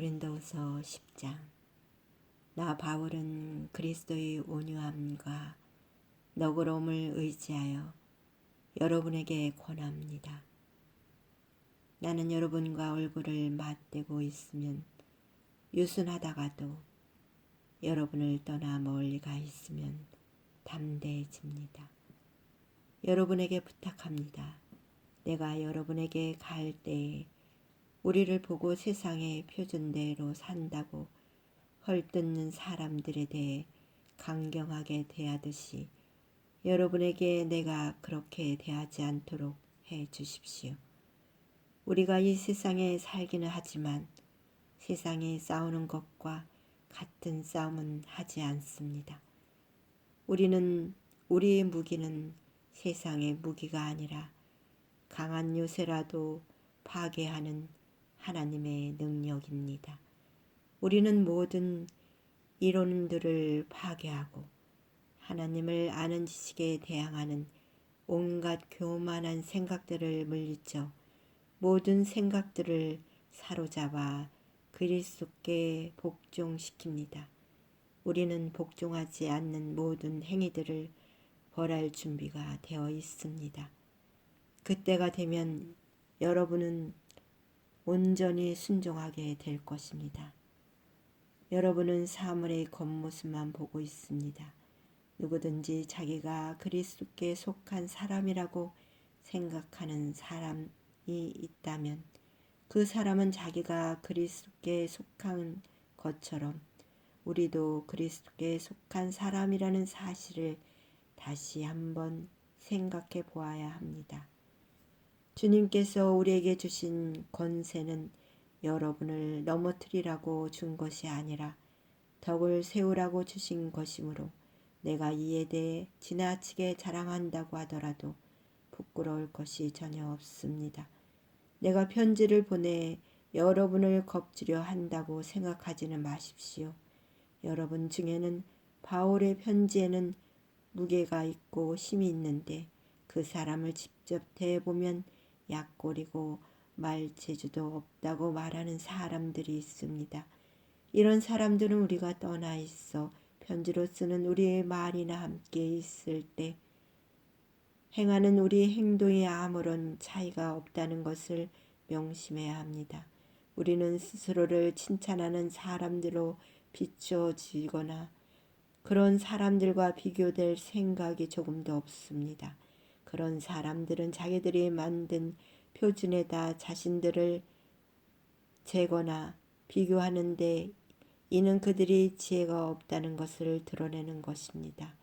고린도후서 10장 나 바울은 그리스도의 온유함과 너그러움을 의지하여 여러분에게 권합니다. 나는 여러분과 얼굴을 맞대고 있으면 유순하다가도 여러분을 떠나 멀리 가 있으면 담대해집니다. 여러분에게 부탁합니다. 내가 여러분에게 갈 때에 우리를 보고 세상의 표준대로 산다고 헐뜯는 사람들에 대해 강경하게 대하듯이 여러분에게 내가 그렇게 대하지 않도록 해 주십시오. 우리가 이 세상에 살기는 하지만 세상이 싸우는 것과 같은 싸움은 하지 않습니다. 우리는 우리의 무기는 세상의 무기가 아니라 강한 요새라도 파괴하는 하나님의 능력입니다. 우리는 모든 이론들을 파괴하고 하나님을 아는 지식에 대항하는 온갖 교만한 생각들을 물리쳐 모든 생각들을 사로잡아 그리스도께 복종시킵니다. 우리는 복종하지 않는 모든 행위들을 벌할 준비가 되어 있습니다. 그때가 되면 여러분은 온전히 순종하게 될 것입니다. 여러분은 사물의 겉모습만 보고 있습니다. 누구든지 자기가 그리스도께 속한 사람이라고 생각하는 사람이 있다면 그 사람은 자기가 그리스도께 속한 것처럼 우리도 그리스도께 속한 사람이라는 사실을 다시 한번 생각해 보아야 합니다. 주님께서 우리에게 주신 권세는 여러분을 넘어뜨리라고 준 것이 아니라 덕을 세우라고 주신 것이므로 내가 이에 대해 지나치게 자랑한다고 하더라도 부끄러울 것이 전혀 없습니다. 내가 편지를 보내 여러분을 겁주려 한다고 생각하지는 마십시오. 여러분 중에는 바울의 편지에는 무게가 있고 힘이 있는데 그 사람을 직접 대보면 약골이고 말 재주도 없다고 말하는 사람들이 있습니다. 이런 사람들은 우리가 떠나 있어 편지로 쓰는 우리의 말이나 함께 있을 때 행하는 우리의 행동이 아무런 차이가 없다는 것을 명심해야 합니다. 우리는 스스로를 칭찬하는 사람들로 비춰지거나 그런 사람들과 비교될 생각이 조금도 없습니다. 그런 사람들은 자기들이 만든 표준에다 자신들을 재거나 비교하는데 이는 그들이 지혜가 없다는 것을 드러내는 것입니다.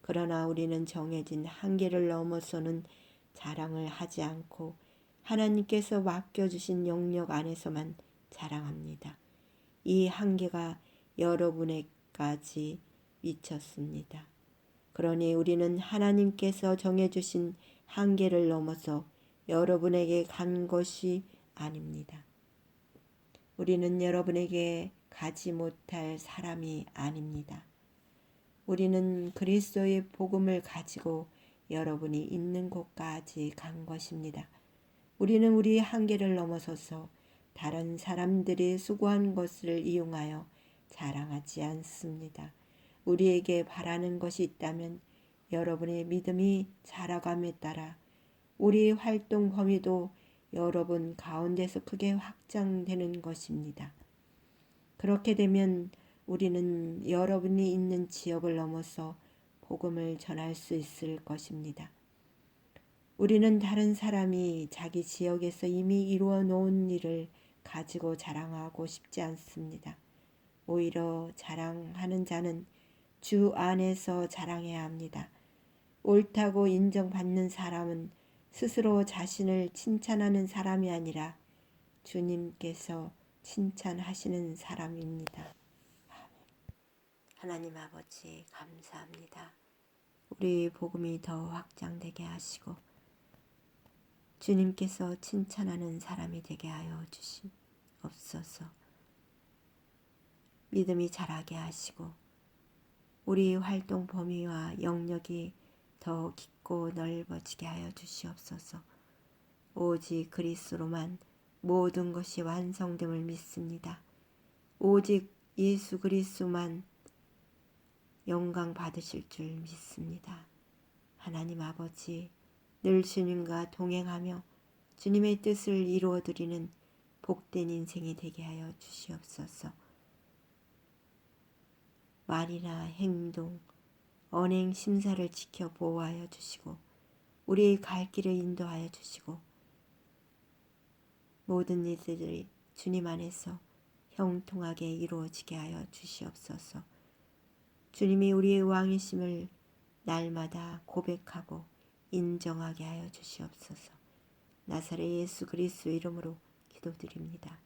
그러나 우리는 정해진 한계를 넘어서는 자랑을 하지 않고 하나님께서 맡겨주신 영역 안에서만 자랑합니다. 이 한계가 여러분에까지 미쳤습니다. 그러니 우리는 하나님께서 정해주신 한계를 넘어서 여러분에게 간 것이 아닙니다. 우리는 여러분에게 가지 못할 사람이 아닙니다. 우리는 그리스도의 복음을 가지고 여러분이 있는 곳까지 간 것입니다. 우리는 우리 한계를 넘어서서 다른 사람들이 수고한 것을 이용하여 자랑하지 않습니다. 우리에게 바라는 것이 있다면 여러분의 믿음이 자라감에 따라 우리 활동 범위도 여러분 가운데서 크게 확장되는 것입니다. 그렇게 되면 우리는 여러분이 있는 지역을 넘어서 복음을 전할 수 있을 것입니다. 우리는 다른 사람이 자기 지역에서 이미 이루어 놓은 일을 가지고 자랑하고 싶지 않습니다. 오히려 자랑하는 자는 주 안에서 자랑해야 합니다. 옳다고 인정받는 사람은 스스로 자신을 칭찬하는 사람이 아니라 주님께서 칭찬하시는 사람입니다. 하나님 아버지 감사합니다. 우리 복음이 더 확장되게 하시고 주님께서 칭찬하는 사람이 되게 하여 주시옵소서. 믿음이 자라게 하시고 우리 활동 범위와 영역이 더 깊고 넓어지게 하여 주시옵소서. 오직 그리스로만 모든 것이 완성됨을 믿습니다. 오직 예수 그리스도만 영광 받으실 줄 믿습니다. 하나님 아버지 늘 주님과 동행하며 주님의 뜻을 이루어 드리는 복된 인생이 되게 하여 주시옵소서. 말이나 행동, 언행 심사를 지켜 보호하여 주시고 우리의 갈 길을 인도하여 주시고 모든 일들이 주님 안에서 형통하게 이루어지게 하여 주시옵소서. 주님이 우리의 왕이심을 날마다 고백하고 인정하게 하여 주시옵소서. 나사렛 예수 그리스도 이름으로 기도드립니다.